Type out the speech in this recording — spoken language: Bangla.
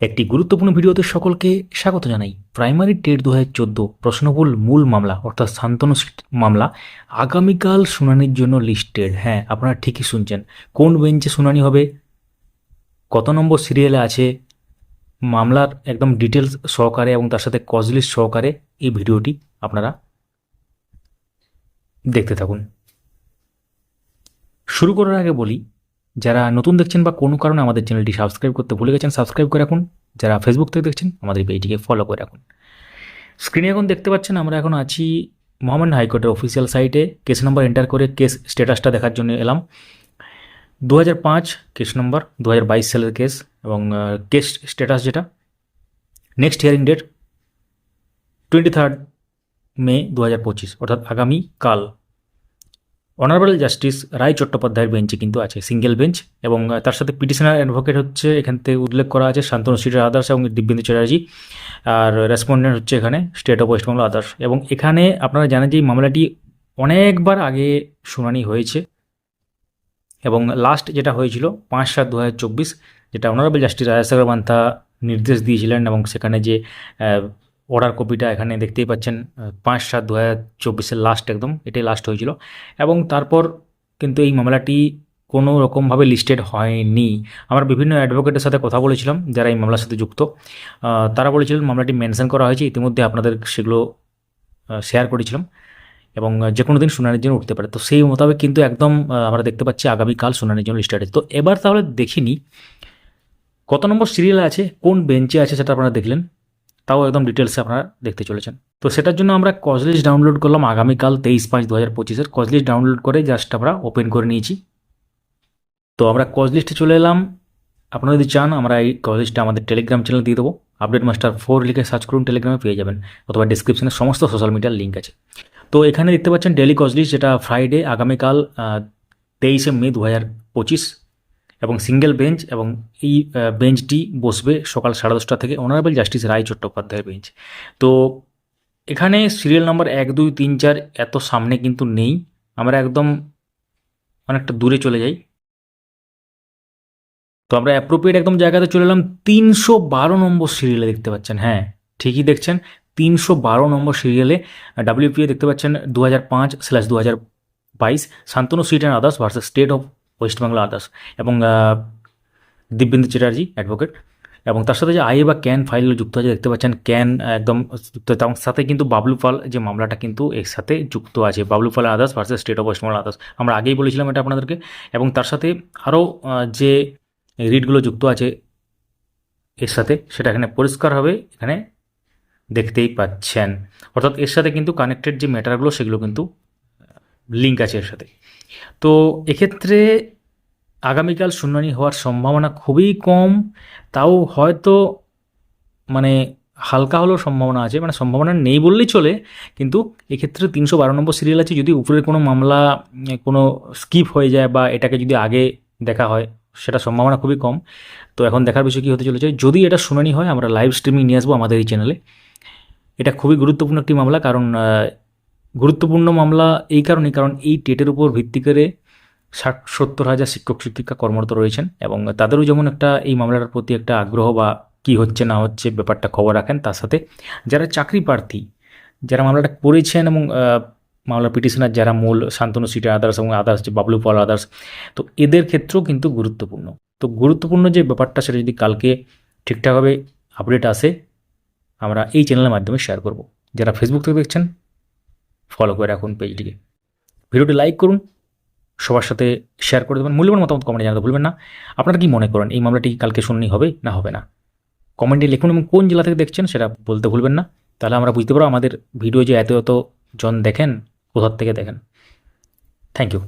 একটি গুরুত্বপূর্ণ ভিডিওতে সকলকে স্বাগত জানাই। প্রাইমারি টেট দু হাজার চোদ্দ প্রশ্নবুল মূল মামলা, অর্থাৎ শান্তনু মামলা, আগামীকাল শুনানির জন্য লিস্টেড। হ্যাঁ আপনারা ঠিকই শুনছেন। কোন বেঞ্চে শুনানি হবে? কত নম্বর সিরিয়ালে আছে? মামলার একদম ডিটেলস সহকারে এবং তার সাথে কজ লিস্ট সহকারে এই ভিডিওটি আপনারা দেখতে থাকুন। শুরু করার আগে বলি যারা নতুন দেখছেন বা কোনো কারণে আমাদের চ্যানেলটি সাবস্ক্রাইব করতে ভুলে গেছেন, সাবস্ক্রাইব করে রাখুন। যারা ফেসবুক থেকে দেখছেন, আমাদের পেজটিকে ফলো করে রাখুন। স্ক্রিনে এখন দেখতে পাচ্ছেন, আমরা এখন আছি মহামান্য হাইকোর্টের অফিসিয়াল সাইটে কেস নাম্বার এন্টার করে কেস স্ট্যাটাসটা দেখার জন্য এলাম। দু হাজার পাঁচ কেস নম্বর দু হাজার বাইশ সালের কেস এবং কেস স্ট্যাটাস যেটা। Next hearing date twenty third May দু হাজার পঁচিশ, অর্থাৎ আগামী কাল অনারেবল জাস্টিস রায় চট্টোপাধ্যায়ের বেঞ্চে কিন্তু আছে সিঙ্গেল বেঞ্চ এবং তার সাথে পিটিশনার অ্যাডভোকেট হচ্ছে, এখান থেকে উল্লেখ করা আছে শান্তনু সিটের আদার্স এবং দিব্যেন্দু চ্যাটার্জি, আর রেসপন্ডেন্ট হচ্ছে এখানে স্টেট অফ ওয়েস্টবেঙ্গল আদার্স এবং এখানে আপনারা জানেন যে এই মামলাটি অনেকবার আগে শুনানি হয়েছে, এবং লাস্ট যেটা হয়েছিল পাঁচ সাত দু যেটা অনারেবল জাস্টিস রাজাসাগর মান্থা নির্দেশ দিয়েছিলেন, এবং সেখানে যে অর্ডার কপিটা এখানে দেখতেই পাচ্ছেন পাঁচ সাত দু হাজার চব্বিশের লাস্ট একদম, এটাই লাস্ট হয়েছিল। এবং তারপর কিন্তু এই মামলাটি কোনো রকমভাবে লিস্টেড হয়নি। আমরা বিভিন্ন অ্যাডভোকেটের সাথে কথা বলেছিলাম, যারা এই মামলার সাথে যুক্ত। তারা বলেছিলেন মামলাটি মেনশন করা হয়েছে, ইতিমধ্যে আপনাদের সেগুলো শেয়ার করেছিলাম। এবং যে কোনো দিন শুনানির জন্য উঠতে পারে। তো সেই মোতাবেক কিন্তু একদম আমরা দেখতে পাচ্ছি আগামীকাল শুনানির জন্য লিস্টেড তো এবার তাহলে দেখিনি, কত নম্বর সিরিয়াল আছে, কোন বেঞ্চে আছে সেটা আপনারা দেখলেন। তাও একদম ডিটেলসে আপনারা দেখতে চলেছেন। তো সেটার জন্য আমরা কজলিস্ট ডাউনলোড করলাম আগামীকাল তেইশ পাঁচ দু হাজার পঁচিশের। কজলিস্ট ডাউনলোড করে জাস্ট আমরা ওপেন করে নিয়েছি। তো আমরা কজ লিস্টে চলে এলাম। আপনারা যদি চান, আমরা এই কজ লিস্টটা আমাদের টেলিগ্রাম চ্যানেল দিয়ে দেবো। আপডেট মাস্টার ফোর লিখে সার্চ করুন টেলিগ্রামে পেয়ে যাবেন। অথবা ডিসক্রিপশনে সমস্ত সোশ্যাল মিডিয়ার লিঙ্ক আছে। তো এখানে দেখতে পাচ্ছেন ডেলি কজ লিস্ট যেটা ফ্রাইডে আগামীকাল তেইশে মে দু হাজার পঁচিশ। এবং সিঙ্গেল বেঞ্চ এবং এই বেঞ্চটি বসবে সকাল সাড়ে দশটা থেকে অনারেবল জাস্টিস রায় চট্টোপাধ্যায়ের বেঞ্চ। তো এখানে সিরিয়াল নাম্বার এক, দুই, তিন, চার এত সামনে কিন্তু নেই। আমরা একদম অনেকটা দূরে চলে যাই। তো আমরা অ্যাপ্রোপ্রিয়েট একদম জায়গাতে চলে এলাম। তিনশো বারো নম্বর সিরিয়ালে দেখতে পাচ্ছেন হ্যাঁ ঠিকই দেখছেন। তিনশো বারো নম্বর সিরিয়ালে ডাব্লিউপিএ দেখতে পাচ্ছেন দু হাজার পাঁচ স্ল্যাশ দু হাজার বাইশ, Shantanu seat and others versus state of West Bengal others এবং দিব্যেন্দু চ্যাটার্জি অ্যাডভোকেট এবং তার সাথে যে আই বা ক্যান ফাইল যুক্ত আছে, দেখতে পাচ্ছেন ক্যান একদম যুক্ত আছে। এবং সাথে কিন্তু বাবলু পাল যে মামলাটা কিন্তু এর সাথে যুক্ত আছে, Bablu Pal others versus state of West Bengal others আমরা আগেই বলেছিলাম এটা আপনাদেরকে। এবং তার সাথে আরও যে রিডগুলো যুক্ত আছে এর সাথে, সেটা এখানে পরিষ্কারভাবে এখানে দেখতেই পাচ্ছেন। অর্থাৎ এর সাথে কিন্তু কানেক্টেড যে ম্যাটারগুলো সেগুলো কিন্তু লিঙ্ক আছে এর সাথে। তো এক্ষেত্রে আগামীকাল শুনানি হওয়ার সম্ভাবনা খুবই কম, তাও হয়তো মানে হালকা হলেও সম্ভাবনা আছে মানে সম্ভাবনা নেই বললেই চলে, কিন্তু এক্ষেত্রে তিনশো বারো নম্বর সিরিয়াল আছে, যদি উপরের কোনো মামলা, কোনো স্কিপ হয়ে যায় বা এটাকে যদি আগে দেখা হয়, সেটা সম্ভাবনা খুবই কম। তো এখন দেখার বিষয় কী হতে চলেছে, যদি এটা শুনানি হয়, আমরা লাইভ স্ট্রিমিং নিয়ে আসব আমাদের এই চ্যানেলে এটা খুবই গুরুত্বপূর্ণ একটি মামলা, কারণ গুরুত্বপূর্ণ মামলা এই কারণেই, কারণ এই টেটের উপর ভিত্তি করে ষাট, সত্তর হাজার শিক্ষক, শিক্ষিকা কর্মরত রয়েছেন এবং তাদেরও যেমন একটা এই মামলাটার প্রতি একটা আগ্রহ বা কী হচ্ছে, না হচ্ছে ব্যাপারটা খবর রাখেন, তার সাথে যারা চাকরি প্রার্থী, যারা মামলাটা করেছেন এবং মামলা পিটিশনার যারা মূল শান্তনু সিটের আদার্স এবং আদার্স যে বাবলু পল আদার্স, তো এদের ক্ষেত্রেও কিন্তু গুরুত্বপূর্ণ। তো গুরুত্বপূর্ণ যে ব্যাপারটা, সেটা যদি কালকে ঠিকঠাকভাবে আপডেট আসে, আমরা এই চ্যানেলের মাধ্যমে শেয়ার করব। যারা ফেসবুক থেকে দেখছেন ফলো করে রাখুন পেজটিকে ভিডিওটি লাইক করুন, সবার সাথে শেয়ার করে দেবেন, মূল্যবান মতামত কমেন্টে জানাতে ভুলবেন না। আপনারা কি মনে করেন, এই মামলাটি কালকে শুনানি হবে না হবে না? কমেন্টে লিখুন এবং কোন জেলা থেকে দেখছেন সেটা বলতে ভুলবেন না। তাহলে আমরা বুঝতে পারব আমাদের ভিডিও যে এত এত জন দেখেন কোথার থেকে দেখেন। Thank you